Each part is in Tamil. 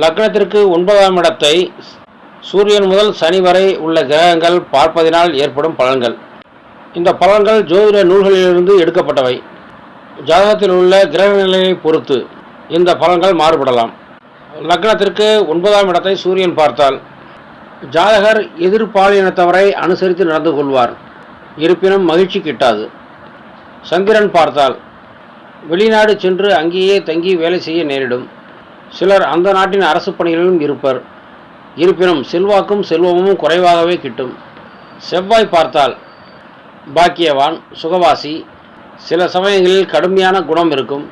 லக்னத்திற்கு ஒன்பதாம் இடத்தை சூரியன் முதல் சனி வரை உள்ள கிரகங்கள் பார்ப்பதினால் ஏற்படும் பலன்கள். இந்த பலன்கள் ஜோதிட நூல்களிலிருந்து எடுக்கப்பட்டவை. ஜாதகத்தில் உள்ள கிரக நிலையை பொறுத்து இந்த பலன்கள் மாறுபடலாம். லக்னத்திற்கு ஒன்பதாம் இடத்தை சூரியன் பார்த்தால் ஜாதகர் எதிர்பாலினத்தவரை அனுசரித்து நடந்து கொள்வார். இருப்பினும் மகிழ்ச்சி கிட்டாது. சந்திரன் பார்த்தால் வெளிநாடு சென்று அங்கேயே தங்கி வேலை செய்ய நேரிடும். சிலர் அந்த நாட்டின் அரசு பணிகளிலும் இருப்பர். இருப்பினும் செல்வாக்கும் செல்வமும் குறைவாகவே கிட்டும். செவ்வாய் பார்த்தால் பாக்கியவான் சுகவாசி. சில சமயங்களில் கடுமையான குணம் இருக்கும்.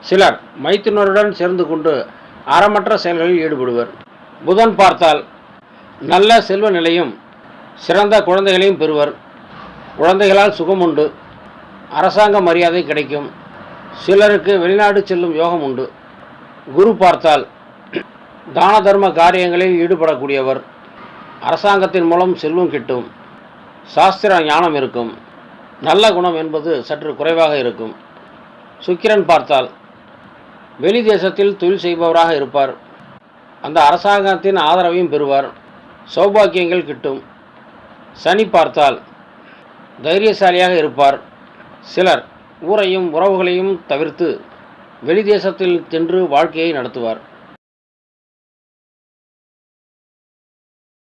சிலர் மைத்துனருடன் சேர்ந்து கொண்டு அறமற்ற செயல்களில் ஈடுபடுவர். புதன் பார்த்தால் நல்ல செல்வ நிலையும் சிறந்த குழந்தைகளையும் பெறுவர். குழந்தைகளால் சுகம் உண்டு. அரசாங்க மரியாதை கிடைக்கும். சிலருக்கு வெளிநாடு செல்லும் யோகம் உண்டு. குரு பார்த்தால் தான தர்ம காரியங்களில் ஈடுபடக்கூடியவர். அரசாங்கத்தின் மூலம் செல்வம் கிட்டும். சாஸ்திர ஞானம் இருக்கும். நல்ல குணம் என்பது சற்று குறைவாக இருக்கும். சுக்கிரன் பார்த்தால் வெளி தேசத்தில் தொழில் செய்பவராக இருப்பார். அந்த அரசாங்கத்தின் ஆதரவையும் பெறுவார். சௌபாக்கியங்கள் கிட்டும். சனி பார்த்தால் தைரியசாலியாக இருப்பார். சிலர் ஊரையும் உறவுகளையும் தவிர்த்து வெளி தேசத்தில் சென்று வாழ்க்கையை நடத்துவார்.